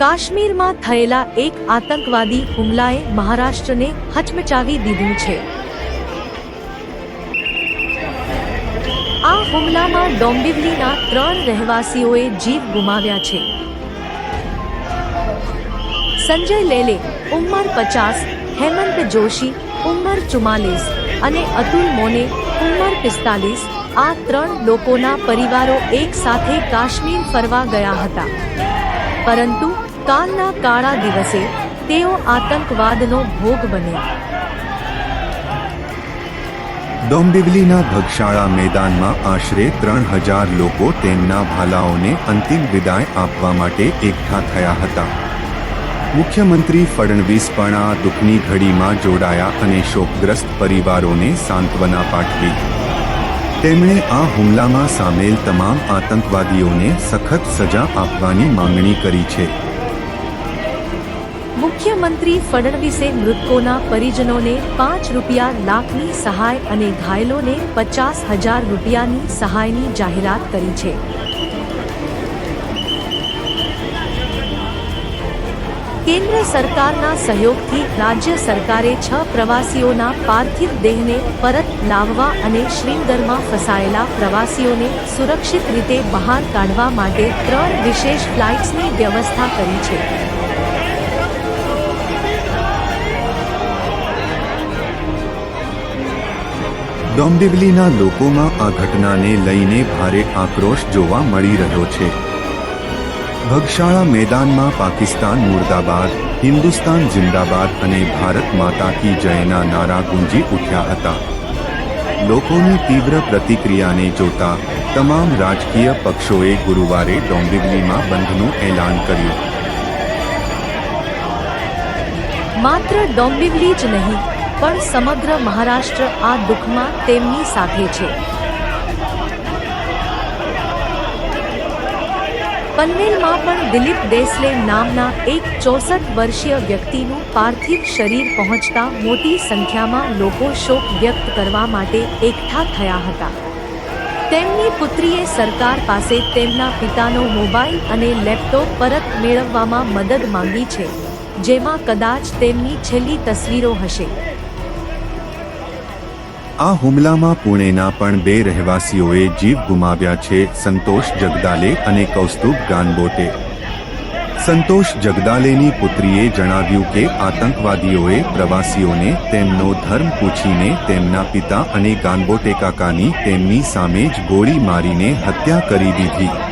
કાશ્મીરમાં થયેલા એક આતંકવાદી હુમલાએ મહારાષ્ટ્રને હચમચાવી દીધું છે. આ હુમલામાં ડોંબિવલીના ત્રણ રહેવાસીઓએ જીવ ગુમાવ્યા છે. સંજય લેલે, ઉંમર પચાસ, હેમંત જોશી, ઉંમર ચુમ્માલીસ અને અતુલ મોને ઉંમર પિસ્તાલીસ આ ત્રણ લોકોના પરિવારો એક સાથે કાશ્મીર ફરવા ગયા હતા. પરંતુ કાલના કાળા દિવસે તેઓ આતંકવાદનો ભોગ બન્યા ડોંબિવલીના ભગશાળા મેદાનમાં આશરે ત્રણ હજાર લોકો તેમના ભાલાઓને અંતિમ વિદાય આપવા માટે એકઠા થયા હતા. મુખ્યમંત્રી ફડણવીસ પણ આ દુઃખની ઘડીમાં જોડાયા અને શોકગ્રસ્ત પરિવારોને સાંત્વના પાઠવી. તેમણે આ હુમલામાં સામેલ તમામ આતંકવાદીઓને સખત સજા આપવાની માંગણી કરી છે. મુખ્યમંત્રી ફડણવીસે મૃતકોના પરિજનોને પાંચ રૂપિયા લાખની સહાય અને ઘાયલોને પચાસ હજાર રૂપિયાની સહાયની જાહેરાત કરી છે. કેન્દ્ર સરકારના સહયોગથી રાજ્ય સરકારે છ પ્રવાસીઓના પાર્થિવ દેહને પરત લાવવા અને શ્રીનગરમાં ફસાયેલા પ્રવાસીઓને સુરક્ષિત રીતે બહાર કાઢવા માટે ત્રણ વિશેષ ફ્લાઇટ્સની વ્યવસ્થા કરી છે. ડોંબિવલીના લોકોમાં આ ઘટનાને લઈને ભારે આક્રોશ જોવા મળી રહ્યો છે. ભગશાળા મેદાનમાં પાકિસ્તાન મુર્દાબાદ, હિન્દુસ્તાન જિંદાબાદ અને ભારત માતા કી જયના નારા ગુંજી ઉઠ્યા હતા. લોકોની તીવ્ર પ્રતિક્રિયાને જોતા તમામ રાજકીય પક્ષોએ ગુરુવારે ડોંબિવલીમાં બંધનું એલાન કર્યું. માત્ર ડોંબિવલી જ નહીં પણ સમગ્ર મહારાષ્ટ્ર આ દુઃખમાં તેમની સાથે છે. પનવેલમાં પણ દિલીપ દેસલે નામના એક ચોસઠ વર્ષીય વ્યક્તિનું પાર્થિવ શરીર પહોંચતા મોટી સંખ્યામાં લોકો શોક વ્યક્ત કરવા માટે એકઠા થયા હતા. તેમની પુત્રીએ સરકાર પાસે તેમના પિતાનો મોબાઈલ અને લેપટોપ પરત મેળવવામાં મદદ માંગી છે. જેમાં કદાચ તેમની છેલ્લી તસવીરો હશે. આ હુમલામાં પુણેના પણ બે રહેવાસીઓએ જીવ ગુમાવ્યા છે, સંતોષ જગદાલે અને કૌસ્તુભ ગાનબોટે સંતોષ જગદાલેની પુત્રીએ જણાવ્યું કે આતંકવાદીઓએ પ્રવાસીઓને તેમનો ધર્મ પૂછીને તેમના પિતા અને ગાનબોટે કાકાની તેમની સામે જ ગોળી મારીને હત્યા કરી દીધી.